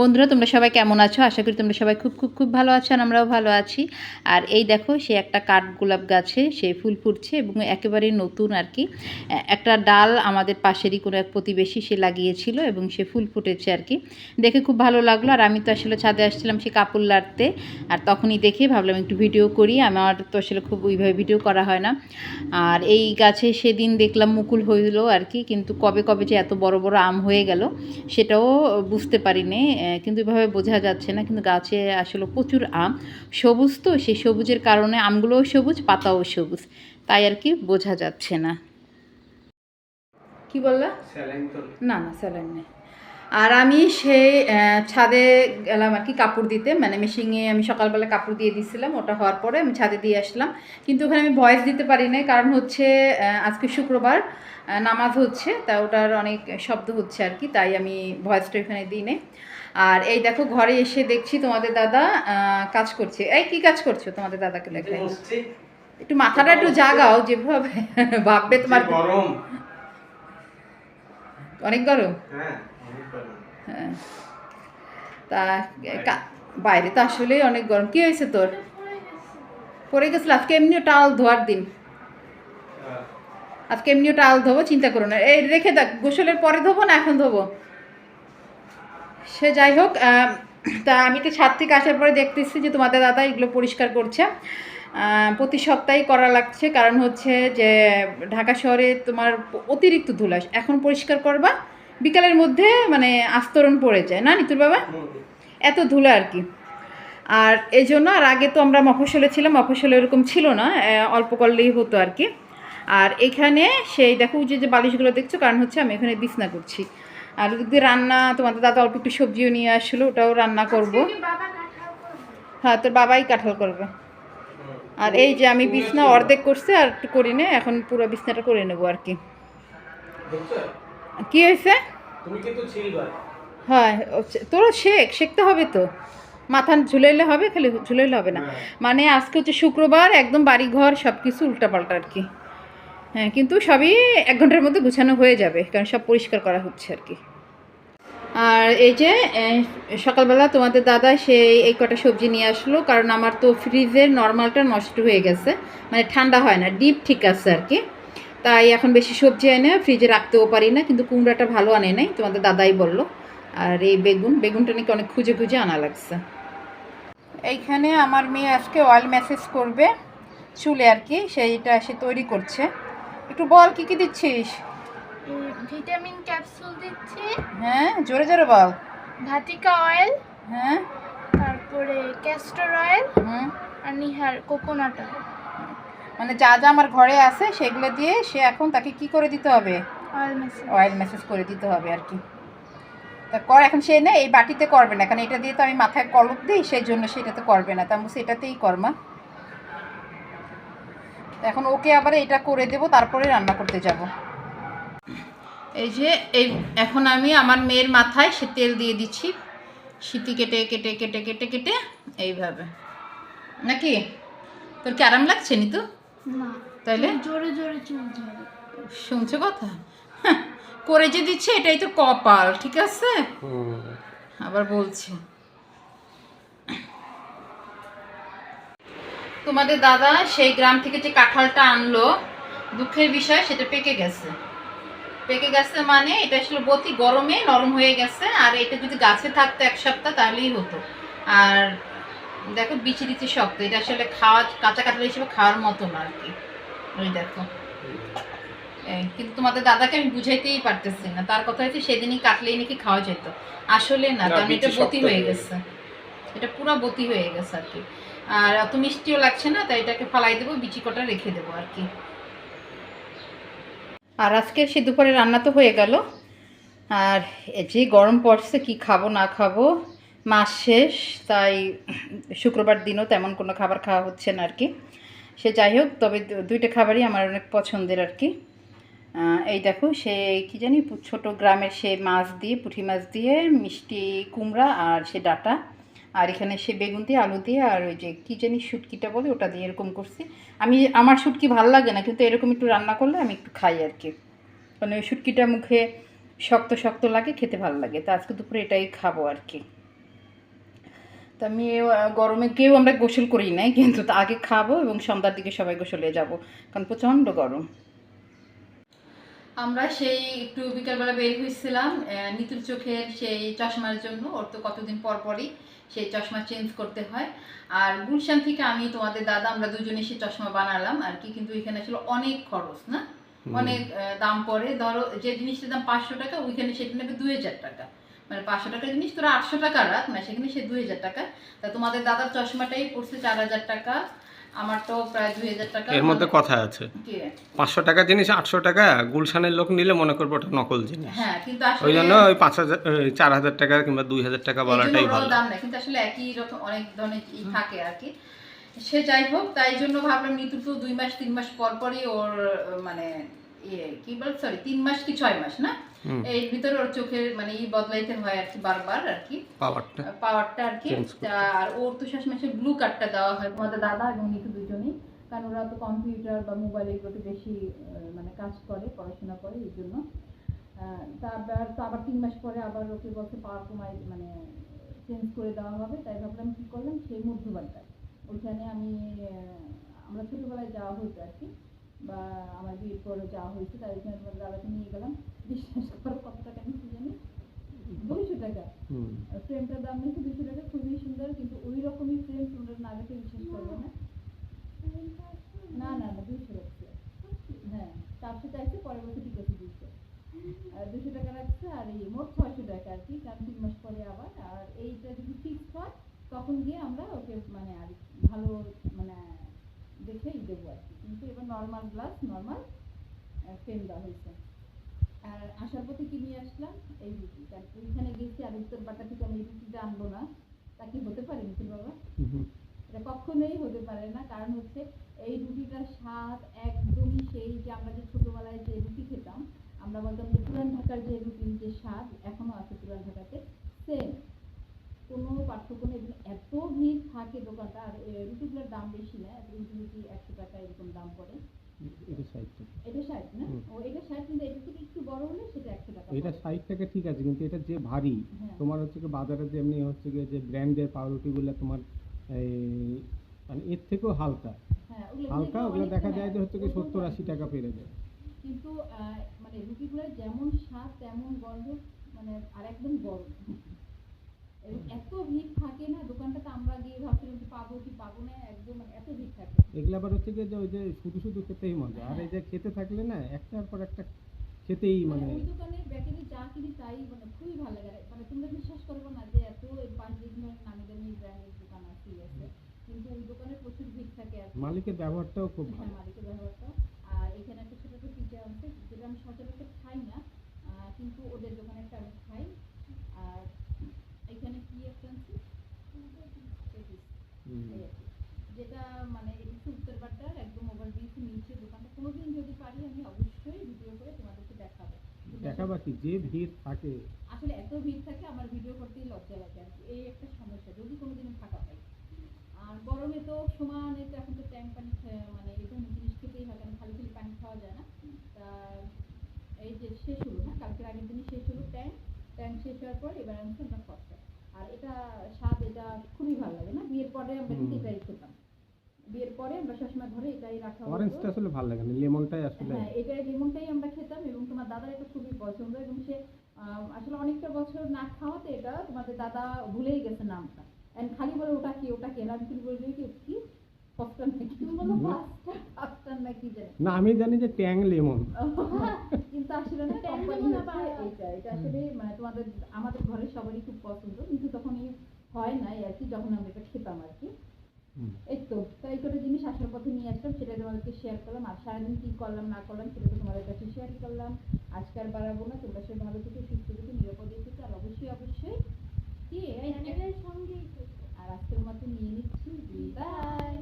বন্ধুরা, তোমরা সবাই কেমন আছো? আশা করি তোমরা সবাই খুব খুব খুব ভালো আছো, আর আমরাও ভালো আছি। আর এই দেখো, সে একটা কাঠ গোলাপ গাছে, সে ফুল ফুটছে এবং একেবারে নতুন আর কি। একটা ডাল আমাদের পাশেরই কোনো এক প্রতিবেশী সে লাগিয়েছিল এবং সে ফুল ফুটেছে আর কি। দেখে খুব ভালো লাগল, আর আমি তো আসলে ছাদে আসছিলাম সে কাপড় লাড়তে। আর তখনই দেখে ভাবলাম একটু ভিডিও করি, আমার তো আসলে খুব ওইভাবে ভিডিও করা হয় না। আর এই গাছে সেদিন দেখলাম মুকুল হইল আর কি, কিন্তু কবে কবে যে এত বড় বড় আম হয়ে গেল, সেটাও বুঝতে পারিনি। কিন্তু এভাবে বোঝা যাচ্ছে না। কিন্তু গাছে আসলে প্রচুর আম। সবুজ তো সেই সবুজের কারণে আমগুলোও সবুজ পাতাও সবুজ। তাই আর কি বোঝা যাচ্ছে না। কি বললা? না না স্যালাইন নেই। আর আমি সেই ছাদে গেলাম আর কি কাপড় দিতে। মানে মেশিনে আমি সকালবেলা কাপড় দিয়ে দিয়েছিলাম ওটা হওয়ার পরে আমি ছাদে দিয়ে আসলাম। কিন্তু ওখানে আমি ভয়েস দিতে পারি না কারণ হচ্ছে আজকে শুক্রবার নামাজ হচ্ছে তা ওটার অনেক শব্দ হচ্ছে আর কি তাই আমি ভয়েসটা ওখানে দিই নে। আর এই দেখো ঘরে এসে দেখছি তোমাদের দাদা কাজ করছে। এই কি কাজ করছ তোমাদের দাদাকে বসছি। একটু মাথাটা একটু জাগাও যেভাবে ভাববে তোমার। গরম। অনেক গরম? হ্যাঁ হ্যাঁ। তা বাইরে তো আসলেই অনেক গরম। কি হয়েছে তোর? পরে গেছিল। আজকে এমনিও টাল ধোয়ার দিন। আজকে এমনিও টাল ধোবো চিন্তা করো না। এই রেখে দেখ গোসলের পরে ধোবো না এখন ধোবো? সে যাই হোক তা আমি তো ছাদ থেকে আসার পরে দেখতেছি যে তোমাদের দাদা এগুলো পরিষ্কার করছে। প্রতি সপ্তাহে করা লাগছে। কারণ হচ্ছে যে ঢাকা শহরে তোমার অতিরিক্ত ধুলাস। এখন পরিষ্কার করবা, বিকালের মধ্যে মানে আস্তরণ পড়ে যায়। না, নিতুর বাবা? এত ধুলো আর কি। আর এই জন্য আর আগে তো আমরা মফস্বলে ছিলাম, মফস্বলে এরকম ছিল না। অল্প করলেই হতো আর কি। আর এখানে সেই দেখো যে যে বালিশগুলো দেখছ, কারণ হচ্ছে আমি এখানে বিছনা করছি। আর যদি রান্না তোমাদের দাদা অল্প একটু সবজিও নিয়ে আসলো ওটাও রান্না করব। হ্যাঁ তোর বাবাই কাঁঠাল করবে। আর এই যে আমি বিছনা অর্ধেক করছে আর একটু করি না এখন পুরো বিছনাটা করে নেব আর কি। কি হয়েছে? তুমি কিন্তু ছিলবা। হ্যাঁ তোরও শেখ শিখতে হবে তো। মাথা ঝুলাইলে হবে খালি ঝুলাইলে হবে না। হ্যাঁ। মানে আজকে হচ্ছে শুক্রবার একদম বাড়ি ঘর সব কিছু উল্টাপাল্টা আর কি। হ্যাঁ কিন্তু সবই এক ঘণ্টার মধ্যে গুছানো হয়ে যাবে কারণ সব পরিষ্কার করা হচ্ছে আর কি। আর এই যে সকালবেলা তোমাদের দাদা সে এই কটা সবজি নিয়ে আসলো, কারণ আমার তো ফ্রিজের নর্মালটা নষ্ট হয়ে গেছে মানে ঠান্ডা হয় না, ডিপ ঠিক আছে আর কি। তাই এখন বেশি সবজি এনে ফ্রিজে রাখতেও পারি না, কিন্তু কুমড়াটা ভালো আনে নাই, তোমাদের দাদাই বলল। আর এই বেগুন, বেগুনটা নাকি অনেক খুঁজে খুঁজে আনা লাগছে। এইখানে আমার মেয়ে আজকে অয়েল মেসেজ করবে, চুলে আর কি, সেইটা সে তৈরি করছে। একটু বল, কি কি দিচ্ছিস? ভিটামিন ক্যাপসুল দিচ্ছি। হ্যাঁ জোরে জোরে বল। ভাতিকা অয়েল হ্যাঁ। তারপরে ক্যাস্টর অয়েল হুম। আর নিহার কোকোনাট অয়েল মানে যা যা আমার ঘরে আছে সেগুলো দিয়ে সে এখন তাকে কি করে দিতে হবে? অয়েল মেসেজ অয়েল মেসেজ করে দিতে হবে আর কি। তা কর এখন সে না এই বাটিতে করবে না কারণ এটা দিয়ে তো আমি মাথায় কলক দিই সেই জন্য সেটা তো করবে না। তা আমি বলছি, এটাতেই কর মা। এখন ওকে আবার এটা করে দেব তারপরে রান্না করতে যাব। এই যে এই এখন আমি আমার মেয়ের মাথায় সে তেল দিয়ে দিচ্ছি। সিটি কেটে কেটে কেটে কেটে কেটে এইভাবে। নাকি? তোর কি আরাম লাগছে নি তো তাইলে জোরে জোরে চুল শুনছো কথা? করে যে দিচ্ছে এটাই তো কপাল ঠিক আছে? আবার বলছি। তোমাদের দাদা সেই গ্রাম থেকে যে কাঁঠালটা আনলো দুঃখের বিষয় সেটা পেকে গেছে। পেকে গেছে মানে এটা আসলে বতি গরমে নরম হয়ে গেছে আর এটা যদি গাছে থাকতো এক সপ্তাহ তাহলেই হতো। আর দেখো বিচি দিচ্ছি শক্ত এটা আসলে খাওয়া কাঁচা কাঁঠাল হিসেবে খাওয়ার মতো না আর কি। ওই দেখো। কিন্তু তোমাদের দাদাকে আমি বুঝাইতেই পারতেছি না তার কথা হচ্ছে সেদিনই কাটলেই নাকি খাওয়া যেত। আসলে না কারণ এটা বতি হয়ে হয়ে গেছে। এটা পুরো বতি হয়ে গেছে আর কি। আর অত মিষ্টিও লাগছে না তাই এটাকে ফালাই দেবো বিচি কটা রেখে দেবো আর কি। আর আজকে সে দুপুরে রান্না তো হয়ে গেল। আর যে গরম পড়ছে, কি খাব, না খাব, মাস শেষ, তাই শুক্রবার দিনও তেমন কোনো খাবার খাওয়া হচ্ছে না আর কি। সে যাই হোক, তবে দুইটা খাবারই আমার অনেক পছন্দের আর কি। এই দেখো, সে কি জানি, ছোট গ্রামের সে মাছ দিয়ে, পুঁটি মাছ দিয়ে, মিষ্টি, কুমড়া আর সে ডাটা। আর এখানে সে বেগুন দিয়ে, আলু দিয়ে আর ওই যে কী জানি শুটকিটা বলে ওটা দিয়ে এরকম করছি। আমি, আমার শুটকি ভালো লাগে না, কিন্তু এরকম একটু রান্না করলে আমি একটু খাই আর কি। মানে ওই শুটকিটা মুখে শক্ত শক্ত লাগে, খেতে ভালো লাগে। তো আজকে দুপুরে এটাই খাব আর কি। তা আমি গরমে কেউ আমরা গোসল করি নাই, কিন্তু তা আগে খাব এবং সন্ধ্যার দিকে সবাই গোসলে যাব, কারণ প্রচণ্ড গরম। আমরা সেই একটু বিকালবেলা বের হয়েছিলাম নিতুর চোখের সেই চশমার জন্য, ওর তো কতদিন পর পরই। সেই চশমা চেঞ্জ করতে হয়। আর গুলশান থেকে আমি তোমাদের দাদা আমরা দুজনে সে চশমা বানালাম। আর কি কিন্তু এখানে আসলে অনেক খরচ না? অনেক দাম পড়ে। ধরো যে জিনিসটার দাম পাঁচশো টাকা ওইখানে সেটা নেবে দুই হাজার টাকা। মানে পাঁচশো টাকা জিনিস তোরা আটশো টাকা রাখ না? সেখানে সে দুই হাজার টাকা। তা তোমাদের দাদার চশমাটাই পড়ছে চার হাজার টাকা। আমার তো প্রায় দুই হাজার টাকা এর মধ্যে কথা আছে? পাঁচশো টাকা জিনিস আটশো টাকা গুলশানের লোক নিলে মনে করব ওটা নকল জিনিস। হ্যাঁ কিন্তু আসলে ওই জন্য ওই পাঁচ হাজার চার হাজার টাকা কিংবা দুই হাজার টাকা বলাটাই ভালো। দাম নেয় কিন্তু আসলে একই রকম অনেক ধরনের ই থাকে আর কি। সে যাই হোক তাই জন্য ভাবলাম নিতু তো দুই মাস তিন মাস পর পরই ওর মানে ইয়ে কি বল? সরি তিন মাস কি ছয় মাস না। এর ভিতরে ওর চোখের মানে ই বদলাইতে হয় আর কি বারবার আর কি। পাওয়ারটা পাওয়ারটা আর কি। আর ওর তো শেষমেশে ব্লু কার্ডটা দেওয়া হয় তোমাদের দাদা এবং নিতু দুজনেই। কারণ ওরা তো কম্পিউটার বা মোবাইল এগুলোতে বেশি মানে কাজ করে পড়াশোনা করে এই জন্য। তারপর তো আবার তিন মাস পরে আবার ওকে বলছে পাওয়ার কমাই মানে চেঞ্জ করে দেওয়া হবে। তাই ভাবলাম কি করলাম? সেই মধ্যবারটা ওইখানে আমি আমরা ছোটোবেলায় যাওয়া হতো আর কি। বা আমার বিয়ের পরে যাওয়া হয়েছে তাই ওইখানে তোমার দাদাকে নিয়ে গেলাম। বিশ্বাস করো কত টাকা নিচ্ছি জানি? দুইশো টাকা। ফ্রেমটার দাম নিয়েছে দুশো টাকা খুবই সুন্দর কিন্তু ওই রকমই ফ্রেম তোমরা না দেখে বিশ্বাস করবে না। না না না দুশো রাখছে। হ্যাঁ চারশো চাইছে পরের বছর ঠিক আছে দুশো আর দুশো টাকা রাখছে আর এই মোট ছয়শো টাকা আর কি কারণ তিন মাস পরে আবার। আর এইটা যদি ফিক্স হয় তখন গিয়ে আমরা ওকে মানে আর ভালো মানে দেখেই দেবো আর কি। কিন্তু এবার নর্মাল গ্লাস নর্মাল ফ্রেম দেওয়া হয়েছে। আর আসার পথে কি নিয়ে আসলাম? এই রুটি। কারণ ওইখানে গেছি আর উত্তর পাটা থেকে আমি এই রুটিটা আনব না। তা কি হতে পারে নিখিল বাবা। এটা কখনোই হতে পারে না। কারণ হচ্ছে এই রুটিটার স্বাদ একদমই সেই যে আমরা যে ছোটবেলায় যে রুটি খেতাম আমরা বলতাম যে পুরান ঢাকার যে রুটির যে স্বাদ এখনও আছে পুরান ঢাকাতে। সেম কোনো পার্থক্য নেই। এত ভিড় থাকে দোকানটা আর রুটিগুলোর দাম বেশি না। রুটি রুটি একশো টাকা এরকম দাম পড়ে এটা ষাট টাকা এটা ষাট না হুম। ও এটা ষাট কিন্তু এটা থেকে একটু বড় হলে সেটা একশো টাকা টাকা ঠিক আছে কিন্তু এটা যে ভারী হ্যাঁ। তোমার হচ্ছে কি বাজারে যেমনি হচ্ছে কি যে ব্র্যান্ডের পাউরুটিগুলো তোমার মানে এর থেকেও হালকা। হ্যাঁ হালকা ওগুলো দেখা যায় যে হ্যাঁ, হচ্ছে কি সত্তর আশি টাকা পেরে যায়। কিন্তু মানে রুটিগুলোর যেমন স্বাদ তেমন গন্ধ মানে আর একদম গরম। এত ভিড় থাকে না দোকানটাতে আমরা গিয়ে ভাবছিলাম যে পাবো কি পাবো না একদম মানে এত ভিড় থাকে। এগুলো আবার হচ্ছে যে ওই যে শুধু শুধু খেতেই মজা। আর এই যে খেতে থাকলে না একটার পর একটা খেতেই মানে ওই দোকানের বেকারি যা কিনি তাই মানে খুবই ভালো লাগে। মানে তোমরা বিশ্বাস করবে না যে এত এর পাঁচ বিভিন্ন নামি দামি ব্র্যান্ডের দোকান আছে আছে? কিন্তু ওই দোকানে প্রচুর ভিড় থাকে আর মালিকের ব্যবহারটাও খুব হ্যাঁ ভালো। মালিকের আর এখানে একটা ছোট একটা পিজা আছে যেটা আমি সচরাচর খাই না কিন্তু ওদের দোকানে একটা আমি খাই। আর এখানে কি একটা আছে? যেটা মানে এটা হচ্ছে উত্তর বাড্ডার একদম ওভারব্রিজ নিচে দোকানটা। কোনোদিন যদি পারি আমি অবশ্যই ভিডিও করে তোমাদেরকে দেখাবো কি যে ভিড় থাকে আসলে এত ভিড় থাকে আমার ভিডিও করতেই লজ্জা লাগে আর কি। এই একটা সমস্যা যদি কোনোদিন ফাঁকা পাই। আর গরমে তো সমানে তো এখন তো ট্যাঙ্ক পানি মানে এই ধরনের জিনিস খেতেই হয় কারণ খালি খালি পানি খাওয়া যায় না। তা এই যে শেষ হলো না কালকের আগের দিনই শেষ হলো ট্যাঙ্ক। ট্যাঙ্ক শেষ হওয়ার পর এবার আনছি আমরা ফসকা আর এটা স্বাদ এটা খুবই ভালো লাগে না। বিয়ের পরে আমরা কিন্তু। এটাই খেতাম বিয়ের পরে আমরা সবসময় ঘরে এটাই রাখা হতো। অরেঞ্জটা আসলে ভালো লাগে না লেমনটাই আসলে হ্যাঁ এটা লেমনটাই আমরা খেতাম এবং তোমার দাদার এটা খুবই পছন্দ এবং সে আসলে অনেকটা বছর না খাওয়াতে এটা তোমাদের দাদা ভুলেই গেছে নামটা। And খালি বলে ওটা কি ওটা কি? আমি কিন্তু কি? জানি না আমি জানি যে ট্যাং লেমন। কিন্তু আসলে না এটা মানে তোমাদের আমাদের ঘরের সবারই খুব পছন্দ কিন্তু তখন হয় নাই আর কি যখন আমরা এটা খেতাম আর কি। এই তো তাই করে জিনিস আসার পথে নিয়ে আসলাম সেটা তোমাদেরকে শেয়ার করলাম। আর সারাদিন কি করলাম না করলাম সেটা তো তোমাদের কাছে শেয়ার করলাম। আজকে আর বাড়াবো না তোমরা সে ভালো থেকে সুস্থ থেকে নিরাপদে থেকে আর অবশ্যই অবশ্যই কি। আর আজকের মতো নিয়ে নিচ্ছি। বিদায়